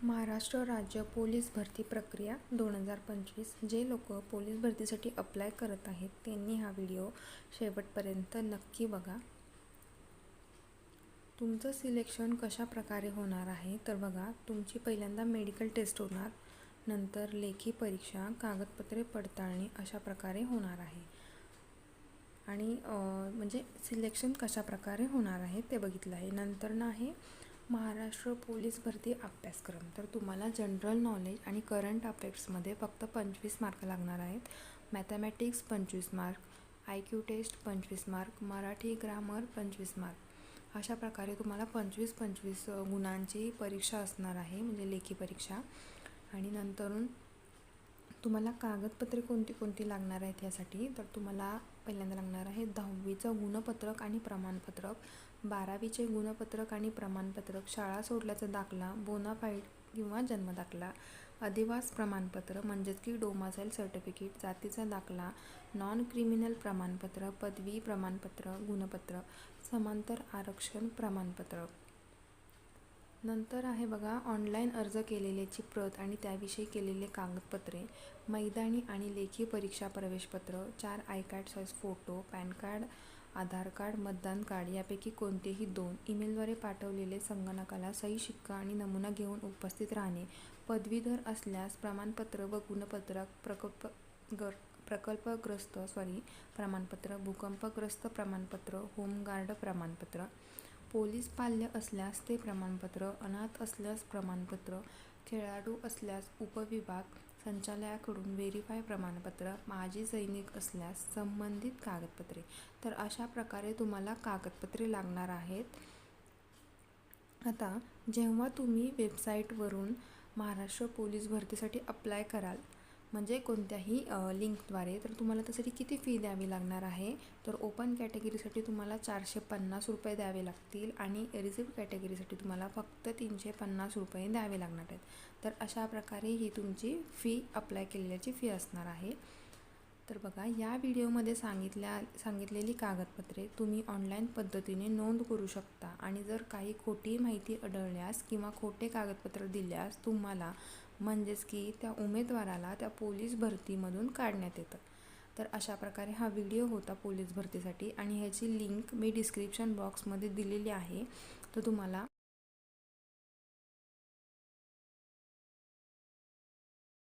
महाराष्ट्र राज्य पोलीस भरती प्रक्रिया दोन हजार पंचवीस. जे लोक पोलीस भरतीसाठी अप्लाय करत आहेत त्यांनी हा व्हिडिओ शेवटपर्यंत नक्की बघा. तुमचं सिलेक्शन कशा प्रकारे होणार आहे तर बघा तुमची पहिल्यांदा मेडिकल टेस्ट होणार नंतर लेखी परीक्षा कागदपत्रे पडताळणी अशा प्रकारे होणार आहे. आणि म्हणजे सिलेक्शन कशा प्रकारे होणार आहे ते बघितलं आहे. नंतर ना आहे महाराष्ट्र पोलीस भरती अभ्यासक्रम. तर तुम्हाला जनरल नॉलेज आणि करंट अफेअर्समध्ये फक्त पंचवीस मार्क लागणार आहेत. मॅथमॅटिक्स पंचवीस मार्क आय क्यू टेस्ट पंचवीस मार्क मराठी ग्रामर पंचवीस मार्क. अशा प्रकारे तुम्हाला पंचवीस पंचवीस गुणांची परीक्षा असणार आहे म्हणजे लेखी परीक्षा. आणि नंतरून तुम्हाला कागदपत्रे कोणती कोणती लागणार आहेत यासाठी तर तुम्हाला पहिल्यांदा लागणार आहे दहावीचं गुणपत्रक आणि प्रमाणपत्रक. बारावीचे गुणपत्रक आणि प्रमाणपत्रक. शाळा सोडल्याचा दाखला बोनाफाईड किंवा जन्मदाखला. अधिवास प्रमाणपत्र म्हणजेच की डोमासाईल सर्टिफिकेट जातीचा दाखला. नॉन क्रिमिनल प्रमाणपत्र पदवी प्रमाणपत्र गुणपत्र. समांतर आरक्षण प्रमाणपत्र. नंतर आहे बघा ऑनलाईन अर्ज केलेल्याची प्रत आणि त्याविषयी केलेले कागदपत्रे मैदानी आणि लेखी परीक्षा प्रवेशपत्र चार I card size photo PAN card Aadhaar card मतदान कार्ड यापैकी कोणतेही दोन ईमेलद्वारे पाठवलेले संगणकाला सही शिक्का आणि नमुना घेऊन उपस्थित राहणे पदवीधर असल्यास प्रमाणपत्र व गुणपत्रक प्रकल्प गर प्रकल्पग्रस्त सॉरी प्रमाणपत्र भूकंपग्रस्त प्रमाणपत्र होमगार्ड प्रमाणपत्र पोलीस पाल्य असल्यास ते प्रमाणपत्र अनाथ असल्यास प्रमाणपत्र खेळाडू असल्यास उपविभाग संचालयाकडून व्हेरीफाय प्रमाणपत्र माजी सैनिक असल्यास संबंधित कागदपत्रे. तर अशा प्रकारे तुम्हाला कागदपत्रे लागणार आहेत. आता जेव्हा तुम्ही वेबसाईटवरून महाराष्ट्र पोलीस भरतीसाठी अप्लाय कराल म्हणजे कोणत्याही लिंकद्वारे तर तुम्हाला त्यासाठी किती फी द्यावी लागणार आहे? तर ओपन कॅटेगरीसाठी तुम्हाला चारशे पन्नास रुपये द्यावे लागतील आणि रिझर्व कॅटेगरीसाठी तुम्हाला फक्त तीनशे पन्नास रुपये द्यावे लागणार आहेत. तर अशा प्रकारे ही तुमची फी अप्लाय केलेल्याची फी असणार आहे. तर बघा या व्हिडिओमध्ये सांगितल्या सांगितलेली कागदपत्रे तुम्ही ऑनलाईन पद्धतीने नोंद करू शकता. आणि जर काही खोटी माहिती आढळल्यास किंवा खोटे कागदपत्र दिल्यास तुम्हाला म्हणजेच की त्या उमेदवाराला त्या पोलीस भरतीमधून काढण्यात येतं. तर अशा प्रकारे हा व्हिडिओ होता पोलीस भरतीसाठी आणि ह्याची लिंक मी डिस्क्रिप्शन बॉक्समध्ये दिलेली आहे. तर तुम्हाला